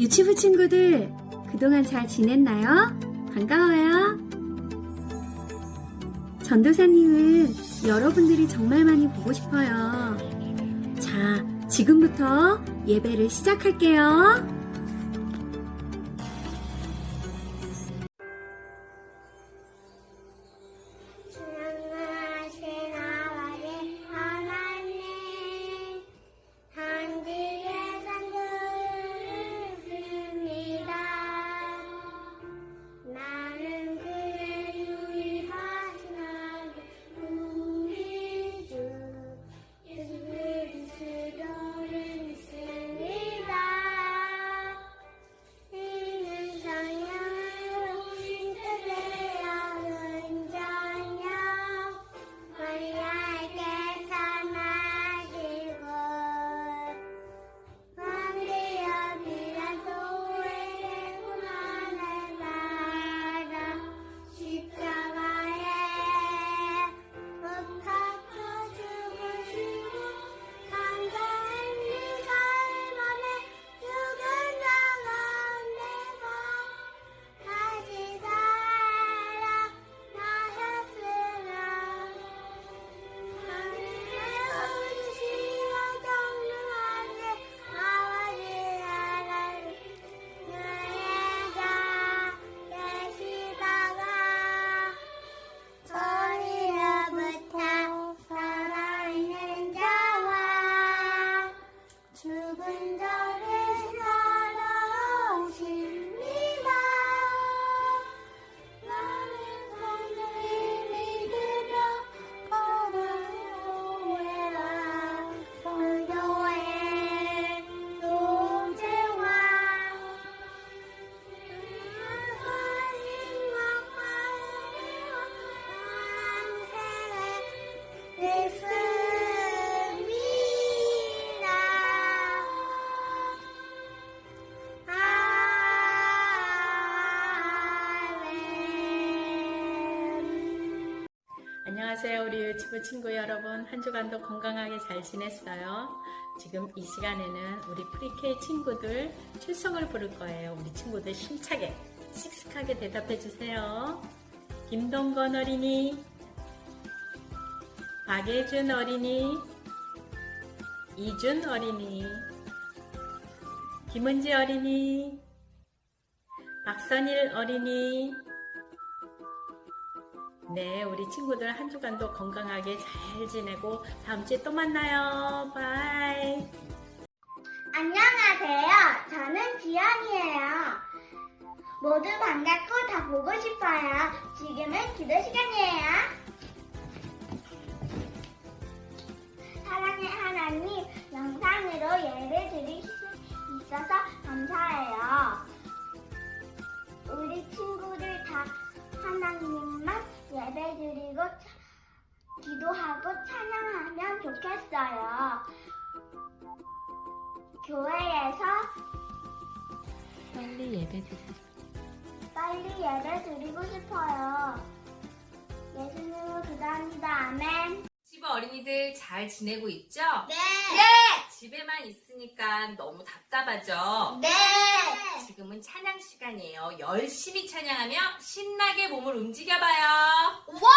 유치부 친구들, 그동안 잘 지냈나요? 반가워요. 전도사님은 여러분들이 정말 많이 보고 싶어요. 자, 지금부터 예배를 시작할게요. 유치부 친구 여러분. 한 주간도 건강하게 잘 지냈어요? 지금 이 시간에는 우리 프리케 친구들 출석을 부를 거예요. 우리 친구들 힘차게, 씩씩하게 대답해 주세요. 김동건 어린이, 박예준 어린이, 이준 어린이, 김은지 어린이, 박선일 어린이, 네, 우리 친구들 한 주간도 건강하게 잘 지내고 다음 주에 또 만나요. 바이. 안녕하세요. 저는 지연이에요. 모두 반갑고 다 보고 싶어요. 지금은 기도 시간이에요. 사랑의 하나님, 영상으로 예배 드릴 수 있어서 감사해요. 우리 친구들 다 하나님만 기도하고 찬양하면 좋겠어요. 교회에서 빨리 예배 드리자. 빨리 예배 드리고 싶어요. 예수님을 기도합니다. 아멘. 시부 어린이들 잘 지내고 있죠? 네. 집에만 있으니까 너무 답답하죠? 네. 지금은 찬양 시간이에요. 열심히 찬양하며 신나게 몸을 움직여봐요. 와! 와!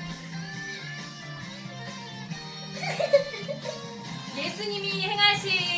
예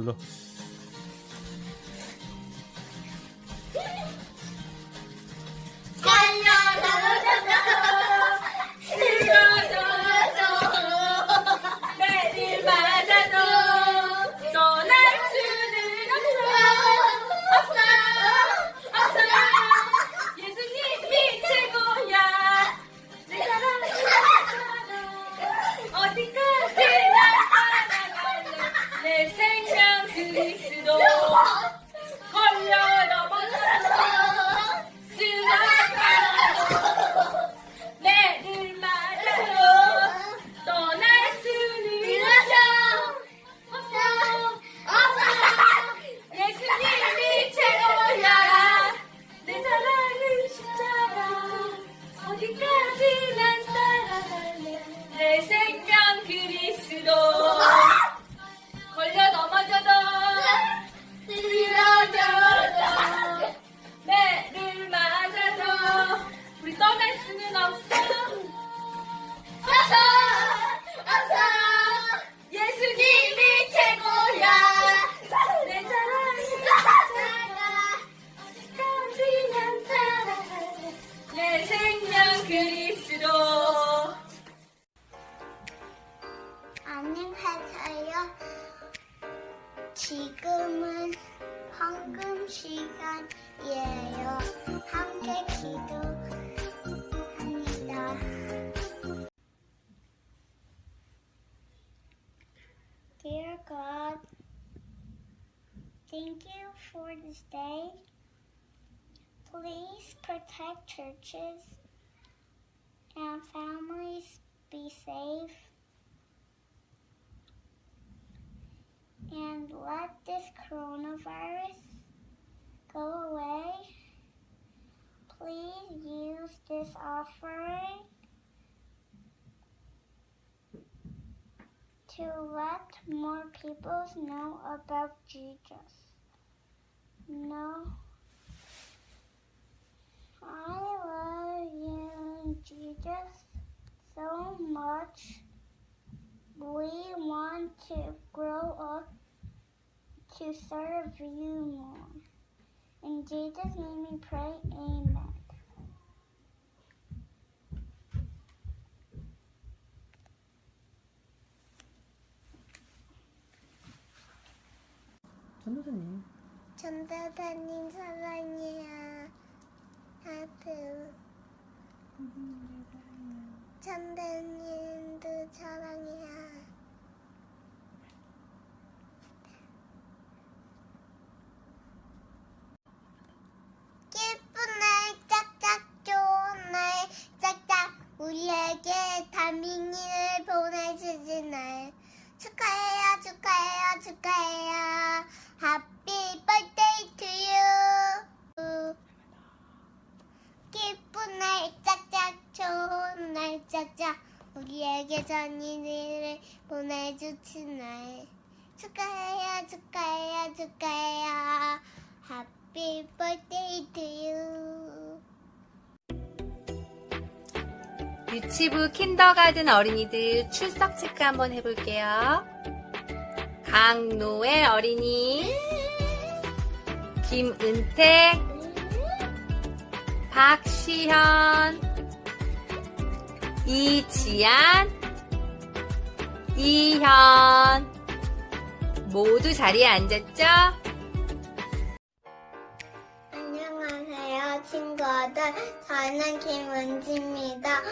Saludos. 그리스도 안녕하세요. 지금은 황금 시간이에요. 함께 Dear God, thank you for this day. Please protect churches and families be safe. And let this coronavirus go away. Please use this offering to let more people know about Jesus. No. I Jesus so much. We want to grow up to serve you more. In Jesus' name we pray, amen. 전도사님. 전도사님 하트. 선배님도 사랑해요. 기쁜 날 짝짝 좋은 날 짝짝 우리에게 다민이를 보내주신 날 축하해요 축하해요 축하해요 짜짜. 우리에게 전인이를 보내주시네 축하해요 축하해요 축하해요. Happy birthday to you. 유치부 킨더가든 어린이들 출석 체크 한번 해볼게요. 강노의 어린이 김은택 박시현. 이지안, 이현. 모두 자리에 앉았죠? 안녕하세요 친구들 저는 김은지입니다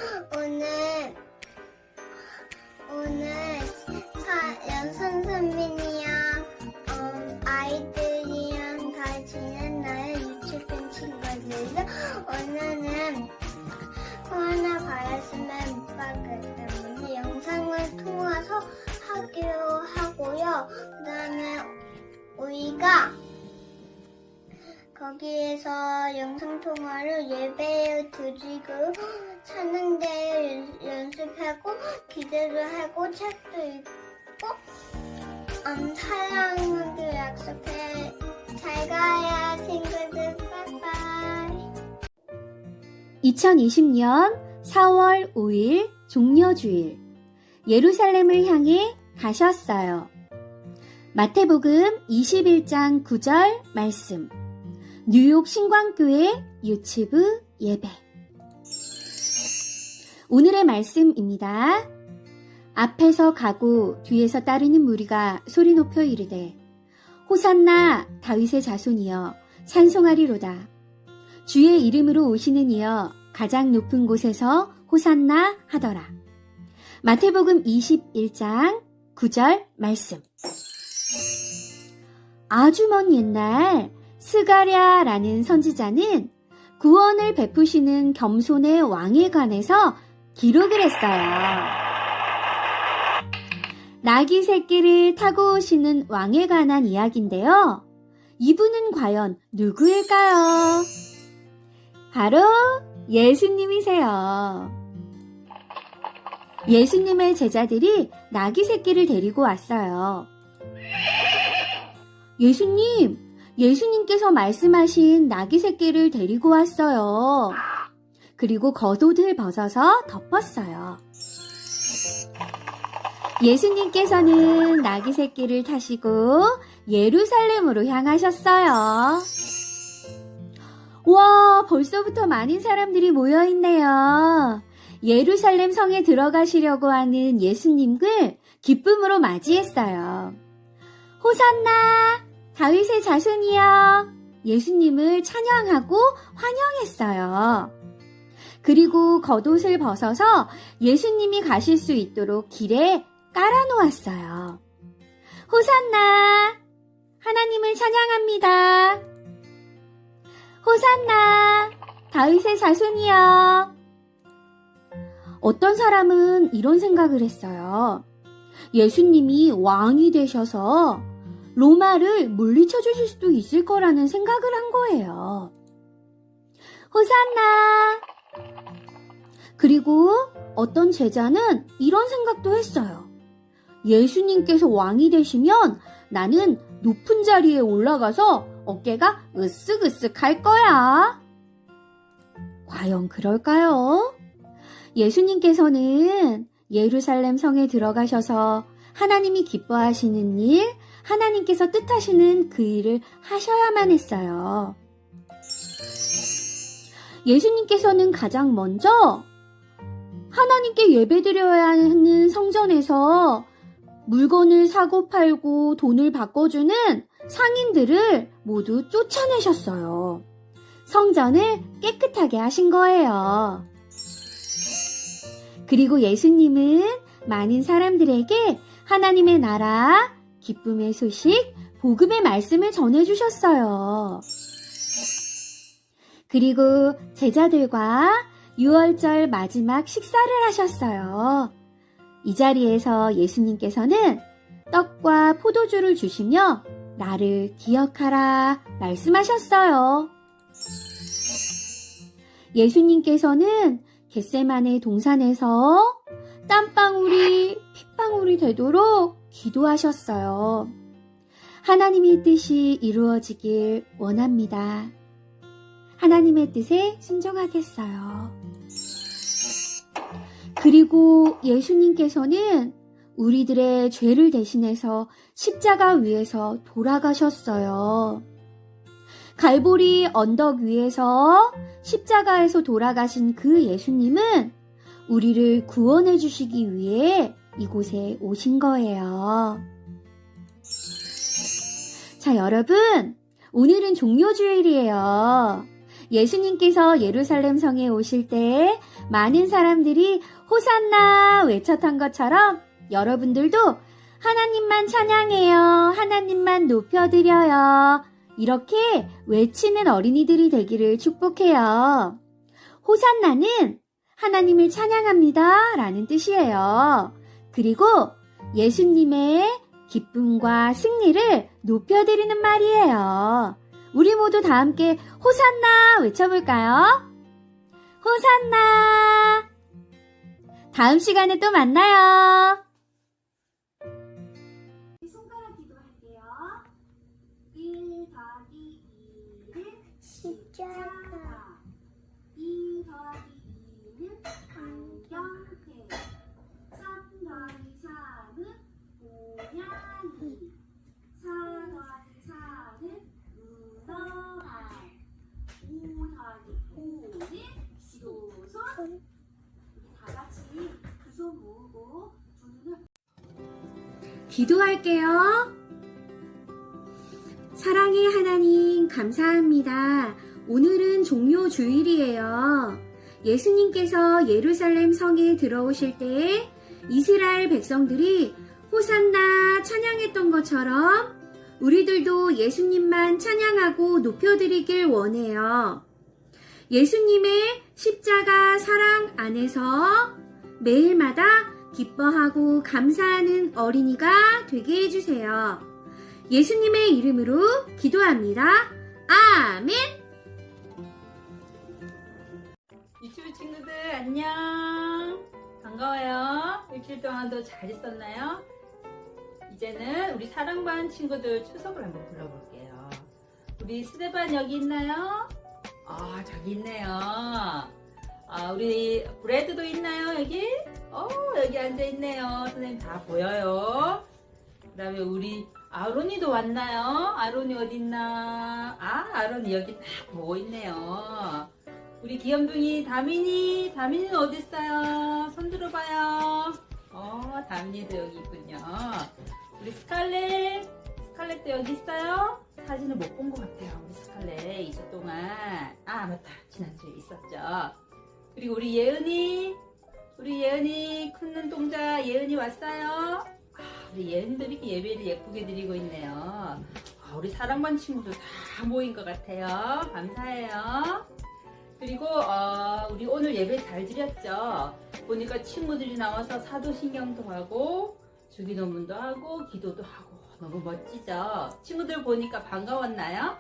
우리가 거기에서 영상통화로 예배를 드리고 찬양대를 연습하고 기도를 하고 책도 읽고 음, 사랑하기로 약속해. 잘 가요 친구들. 빠이빠이. 2020년 4월 5일 종려주일. 예루살렘을 향해 가셨어요. 마태복음 21장 9절 말씀 뉴욕 신광교회 유치부 예배 오늘의 말씀입니다. 앞에서 가고 뒤에서 따르는 무리가 소리 높여 이르되 호산나 다윗의 자손이여 찬송하리로다. 주의 이름으로 오시는 이여 가장 높은 곳에서 호산나 하더라. 마태복음 21장 9절 말씀. 아주 먼 옛날 스가랴라는 선지자는 구원을 베푸시는 겸손의 왕에 관해서 기록을 했어요. 나귀 새끼를 타고 오시는 왕에 관한 이야기인데요. 이분은 과연 누구일까요? 바로 예수님이세요. 예수님의 제자들이 나귀 새끼를 데리고 왔어요. 예수님, 예수님께서 말씀하신 나귀 새끼를 데리고 왔어요. 그리고 겉옷을 벗어서 덮었어요. 예수님께서는 나귀 새끼를 타시고 예루살렘으로 향하셨어요. 와, 벌써부터 많은 사람들이 모여 있네요. 예루살렘 성에 들어가시려고 하는 예수님을 기쁨으로 맞이했어요. 호산나! 다윗의 자손이여! 예수님을 찬양하고 환영했어요. 그리고 겉옷을 벗어서 예수님이 가실 수 있도록 길에 깔아놓았어요. 호산나! 하나님을 찬양합니다. 호산나! 다윗의 자손이여! 어떤 사람은 이런 생각을 했어요. 예수님이 왕이 되셔서 로마를 물리쳐 주실 수도 있을 거라는 생각을 한 거예요. 호산나! 그리고 어떤 제자는 이런 생각도 했어요. 예수님께서 왕이 되시면 나는 높은 자리에 올라가서 어깨가 으쓱으쓱 할 거야. 과연 그럴까요? 예수님께서는 예루살렘 성에 들어가셔서 하나님이 기뻐하시는 일, 하나님께서 뜻하시는 그 일을 하셔야만 했어요. 예수님께서는 가장 먼저 하나님께 예배드려야 하는 성전에서 물건을 사고 팔고 돈을 바꿔주는 상인들을 모두 쫓아내셨어요. 성전을 깨끗하게 하신 거예요. 그리고 예수님은 많은 사람들에게 하나님의 나라, 기쁨의 소식, 복음의 말씀을 전해주셨어요. 그리고 제자들과 6월절 마지막 식사를 하셨어요. 이 자리에서 예수님께서는 떡과 포도주를 주시며 나를 기억하라 말씀하셨어요. 예수님께서는 겟세만의 동산에서 땀방울이 햇방울이 되도록 기도하셨어요. 하나님의 뜻이 이루어지길 원합니다. 하나님의 뜻에 순종하겠어요. 그리고 예수님께서는 우리들의 죄를 대신해서 십자가 위에서 돌아가셨어요. 갈보리 언덕 위에서 십자가에서 돌아가신 그 예수님은 우리를 구원해 주시기 위해 이곳에 오신 거예요. 자, 여러분. 오늘은 종료주일이에요. 예수님께서 예루살렘 성에 오실 때 많은 사람들이 호산나 외쳤던 것처럼 여러분들도 하나님만 찬양해요. 하나님만 높여드려요. 이렇게 외치는 어린이들이 되기를 축복해요. 호산나는 하나님을 찬양합니다. 라는 뜻이에요. 그리고 예수님의 기쁨과 승리를 높여드리는 말이에요. 우리 모두 다 함께 호산나 외쳐볼까요? 호산나! 다음 시간에 또 만나요. 손가락 기도할게요. 1 더하기 2는 십 기도할게요. 사랑의 하나님, 감사합니다. 오늘은 종료 주일이에요. 예수님께서 예루살렘 성에 들어오실 때 이스라엘 백성들이 호산나 찬양했던 것처럼 우리들도 예수님만 찬양하고 높여드리길 원해요. 예수님의 십자가 사랑 안에서 매일마다 기뻐하고 감사하는 어린이가 되게 해주세요. 예수님의 이름으로 기도합니다. 아멘! 유튜브 친구들 안녕 반가워요 일주일 동안도 잘 있었나요? 이제는 우리 사랑반 친구들 추석을 한번 불러볼게요 우리 스데반 여기 있나요? 아 저기 있네요 아 우리 브레드도 있나요 여기? 어 여기 앉아있네요 선생님 다 보여요 그 다음에 우리 아론이도 왔나요? 아론이 어딨나? 아 아론이 여기 딱 보고 있네요 우리 귀염둥이 다민이 다민이는 어디 있어요? 손 들어봐요. 어 다민이도 여기 있군요. 우리 스칼렛 스칼렛도 여기 있어요? 사진을 못 본 것 같아요. 우리 스칼렛 2주 동안 아 맞다 지난주에 있었죠. 그리고 우리 예은이 우리 예은이 큰 눈동자 예은이 왔어요. 아, 우리 예은이도 이렇게 예배를 예쁘게 드리고 있네요. 아, 우리 사랑반 친구들 다 모인 것 같아요. 감사해요. 그리고 어, 우리 오늘 예배 잘 드렸죠. 보니까 친구들이 나와서 사도신경도 하고 주기도문도 하고 기도도 하고 너무 멋지죠. 친구들 보니까 반가웠나요?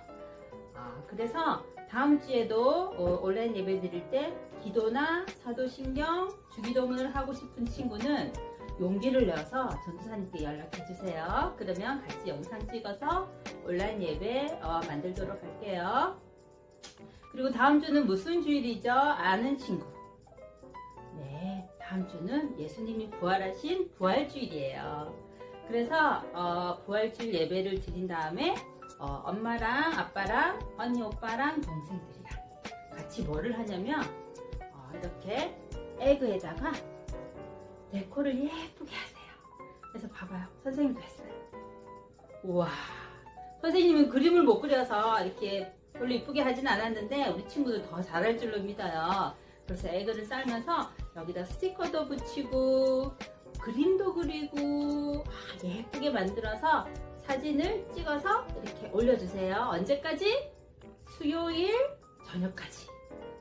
아, 그래서 다음 주에도 어, 온라인 예배 드릴 때 기도나 사도신경, 주기도문을 하고 싶은 친구는 용기를 내서 전도사님께 연락해 주세요. 그러면 같이 영상 찍어서 온라인 예배 어, 만들도록 할게요. 그리고 다음 주는 무슨 주일이죠? 아는 친구. 네, 다음 주는 예수님이 부활하신 부활주일이에요. 그래서 어, 부활주일 예배를 드린 다음에 어, 엄마랑 아빠랑 언니 오빠랑 동생들이랑 같이 뭐를 하냐면 어, 이렇게 에그에다가 데코를 예쁘게 하세요. 그래서 봐봐요. 선생님도 했어요. 우와. 선생님은 그림을 못 그려서 이렇게 별로 이쁘게 하진 않았는데 우리 친구들 더 잘할 줄로 믿어요. 그래서 에그를 쌀면서 여기다 스티커도 붙이고 그림도 그리고 아, 예쁘게 만들어서 사진을 찍어서 이렇게 올려주세요. 언제까지? 수요일 저녁까지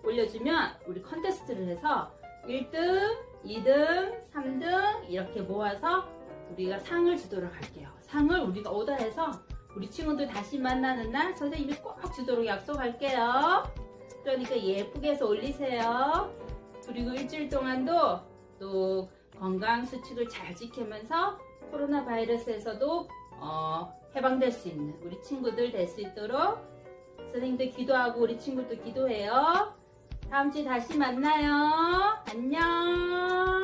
올려주면 우리 컨테스트를 해서 1등, 2등, 3등 이렇게 모아서 우리가 상을 주도록 할게요. 상을 우리가 오더해서 우리 친구들 다시 만나는 날 선생님이 꼭 주도록 약속할게요. 그러니까 예쁘게 해서 올리세요. 그리고 일주일 동안도 또 건강 수칙을 잘 지키면서 코로나 바이러스에서도 어, 해방될 수 있는 우리 친구들 될 수 있도록 선생님들 기도하고 우리 친구도 기도해요. 다음 주에 다시 만나요. 안녕.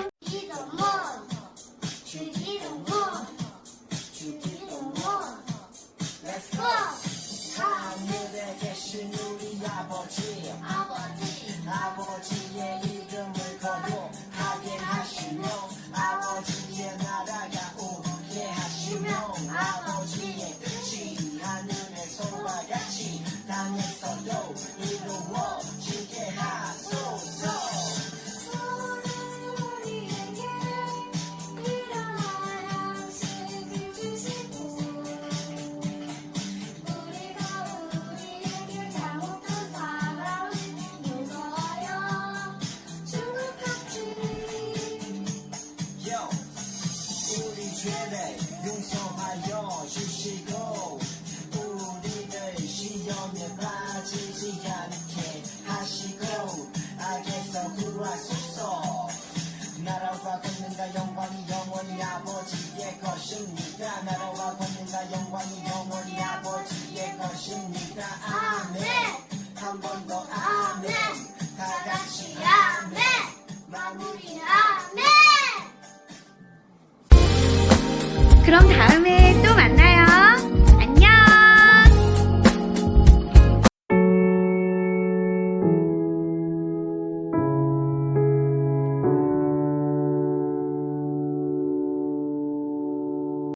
Let's go. 하늘에 계신 우리 아버지. 아버지.